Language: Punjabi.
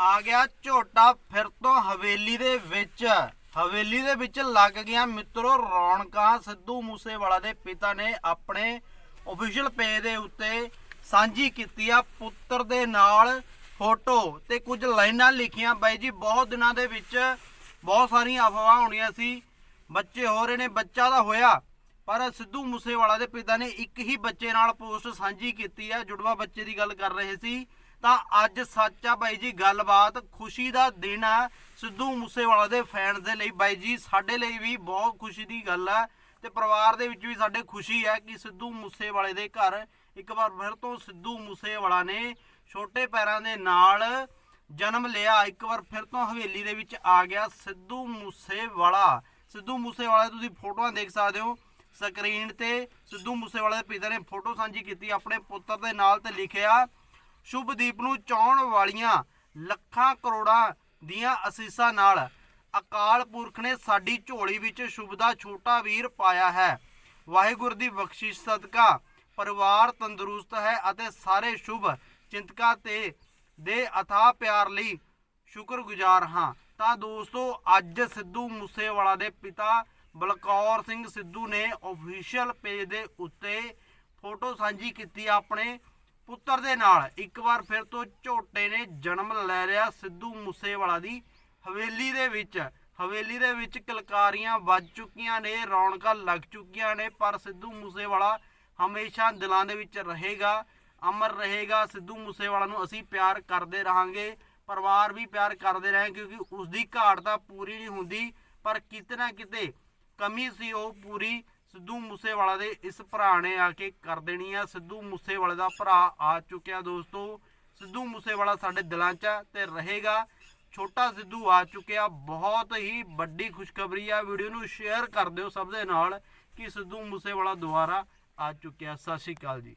ਆ ਗਿਆ ਝੋਟਾ ਫਿਰ ਤੋਂ ਹਵੇਲੀ ਦੇ ਵਿੱਚ। ਹਵੇਲੀ ਦੇ ਵਿੱਚ ਲੱਗ ਗਿਆ ਮਿੱਤਰੋ ਰੌਣਕਾਂ। ਸਿੱਧੂ ਮੂਸੇਵਾਲਾ ਦੇ ਪਿਤਾ ਨੇ ਆਪਣੇ ਅਫੀਸ਼ੀਅਲ ਪੇਜ ਦੇ ਉੱਤੇ ਸਾਂਝੀ ਕੀਤੀ ਆ ਪੁੱਤਰ ਦੇ ਨਾਲ ਫੋਟੋ ਤੇ ਕੁਝ ਲਾਈਨਾਂ ਲਿਖੀਆਂ। ਬਾਈ ਜੀ, ਬਹੁਤ ਦਿਨਾਂ ਦੇ ਵਿੱਚ ਬਹੁਤ ਸਾਰੀਆਂ ਅਫਵਾਹਾਂ ਹੋਣੀਆਂ ਸੀ। ਬੱਚੇ ਹੋ ਰਹੇ ਨੇ, ਬੱਚਾ ਤਾਂ ਹੋਇਆ, ਪਰ ਸਿੱਧੂ ਮੂਸੇਵਾਲਾ ਦੇ ਪਿਤਾ ਨੇ ਇੱਕ ਹੀ ਬੱਚੇ ਨਾਲ ਪੋਸਟ ਸਾਂਝੀ ਕੀਤੀ ਆ। ਜੁੜਵਾ ਬੱਚੇ ਦੀ ਗੱਲ ਕਰ ਰਹੇ ਸੀ। ਤਾਂ ਅੱਜ ਸੱਚ ਆ ਬਾਈ ਜੀ, ਗੱਲਬਾਤ ਖੁਸ਼ੀ ਦਾ ਦਿਨ ਆ। ਸਿੱਧੂ ਮੂਸੇਵਾਲਾ ਦੇ ਫੈਨਸ ਦੇ ਲਈ ਬਾਈ ਜੀ, ਸਾਡੇ ਲਈ ਵੀ ਬਹੁਤ ਖੁਸ਼ੀ ਦੀ ਗੱਲ ਆ ਤੇ ਪਰਿਵਾਰ ਦੇ ਵਿੱਚ ਵੀ ਸਾਡੇ ਖੁਸ਼ੀ ਹੈ ਕਿ ਸਿੱਧੂ ਮੂਸੇਵਾਲੇ ਦੇ ਘਰ ਇੱਕ ਵਾਰ ਫਿਰ ਤੋਂ ਸਿੱਧੂ ਮੂਸੇਵਾਲਾ ਨੇ ਛੋਟੇ ਪੈਰਾਂ ਦੇ ਨਾਲ ਜਨਮ ਲਿਆ। ਇੱਕ ਵਾਰ ਫਿਰ ਤੋਂ ਹਵੇਲੀ ਦੇ ਵਿੱਚ ਆ ਗਿਆ ਸਿੱਧੂ ਮੂਸੇਵਾਲਾ। ਸਿੱਧੂ ਮੂਸੇਵਾਲਾ ਤੁਸੀਂ ਫੋਟੋਆਂ ਦੇਖ ਸਕਦੇ ਹੋ ਸਕਰੀਨ ਤੇ। ਸਿੱਧੂ ਮੂਸੇਵਾਲੇ ਦੇ ਪਿਤਾ ਨੇ ਫੋਟੋ ਸਾਂਝੀ ਕੀਤੀ, ਆਪਣੇ ਪੁੱਤਰ ਦੇ ਨਾਲ ਤੇ ਲਿਖਿਆ ਸ਼ੁਭਦੀਪ ਨੂੰ ਚਾਹਣ ਵਾਲੀਆਂ ਲੱਖਾਂ ਕਰੋੜਾਂ ਦੀਆਂ ਅਸੀਸਾਂ ਨਾਲ ਅਕਾਲ ਪੁਰਖ ਨੇ ਸਾਡੀ ਝੋਲੀ ਵਿੱਚ ਸ਼ੁਭ ਦਾ ਛੋਟਾ ਵੀਰ ਪਾਇਆ ਹੈ। ਵਾਹਿਗੁਰੂ ਦੀ ਬਖਸ਼ਿਸ਼, ਸਦਕਾ। ਪਰਿਵਾਰ ਤੰਦਰੁਸਤ ਹੈ ਅਤੇ ਸਾਰੇ ਸ਼ੁਭ ਚਿੰਤਕਾਂ ਤੇ ਦੇ ਅਥਾਹ ਪਿਆਰ ਲਈ ਸ਼ੁਕਰਗੁਜ਼ਾਰ ਹਾਂ। ਤਾਂ ਦੋਸਤੋ, ਅੱਜ ਸਿੱਧੂ ਮੂਸੇਵਾਲਾ ਦੇ ਪਿਤਾ ਬਲਕੌਰ ਸਿੰਘ ਸਿੱਧੂ ਨੇ ਅਫੀਸ਼ੀਅਲ ਪੇਜ ਦੇ ਉੱਤੇ ਫੋਟੋ ਸਾਂਝੀ ਕੀਤੀ ਆਪਣੇ ਪੁੱਤਰ ਦੇ ਨਾਲ। ਇੱਕ ਵਾਰ ਫਿਰ ਤੋਂ ਝੋਟੇ ਨੇ ਜਨਮ ਲੈ ਲਿਆ ਸਿੱਧੂ ਮੂਸੇਵਾਲਾ ਦੀ। ਹਵੇਲੀ ਦੇ ਵਿੱਚ, ਹਵੇਲੀ ਦੇ ਵਿੱਚ ਕਲਕਾਰੀਆਂ ਵੱਜ ਚੁੱਕੀਆਂ ਨੇ, ਰੌਣਕਾਂ ਲੱਗ ਚੁੱਕੀਆਂ ਨੇ, ਪਰ ਸਿੱਧੂ ਮੂਸੇਵਾਲਾ ਹਮੇਸ਼ਾ ਦਿਲਾਂ ਦੇ ਵਿੱਚ ਰਹੇਗਾ, ਅਮਰ ਰਹੇਗਾ। ਸਿੱਧੂ ਮੂਸੇਵਾਲਾ ਨੂੰ ਅਸੀਂ ਪਿਆਰ ਕਰਦੇ ਰਹਾਂਗੇ, ਪਰਿਵਾਰ ਵੀ ਪਿਆਰ ਕਰਦੇ ਰਹੇ ਕਿਉਂਕਿ ਉਸ ਦੀ ਘਾਟ ਤਾਂ ਪੂਰੀ ਨਹੀਂ ਹੁੰਦੀ, ਪਰ ਕਿਤੇ ਨਾ ਕਿਤੇ ਕਮੀ ਸੀ ਉਹ ਪੂਰੀ। ਸਿੱਧੂ ਮੂਸੇਵਾਲਾ ਦੇ ਇਸ ਭਰਾ ਨੇ ਆ ਕੇ ਕਰ ਦੇਣੀ ਆ। ਸਿੱਧੂ ਮੂਸੇਵਾਲੇ ਦਾ ਭਰਾ ਆ ਚੁੱਕਿਆ ਦੋਸਤੋ। ਸਿੱਧੂ ਮੂਸੇਵਾਲਾ ਸਾਡੇ ਦਿਲਾਂ 'ਚ ਆ ਤੇ ਰਹੇਗਾ। ਛੋਟਾ ਸਿੱਧੂ ਆ ਚੁੱਕਿਆ। ਬਹੁਤ ਹੀ ਵੱਡੀ ਖੁਸ਼ਖਬਰੀ ਆ। ਵੀਡੀਓ ਨੂੰ ਸ਼ੇਅਰ ਕਰ ਦਿਓ ਸਭ ਦੇ ਨਾਲ ਕਿ ਸਿੱਧੂ ਮੂਸੇਵਾਲਾ ਦੁਬਾਰਾ ਆ ਚੁੱਕਿਆ। ਸਤਿ ਸ਼੍ਰੀ ਅਕਾਲ ਜੀ।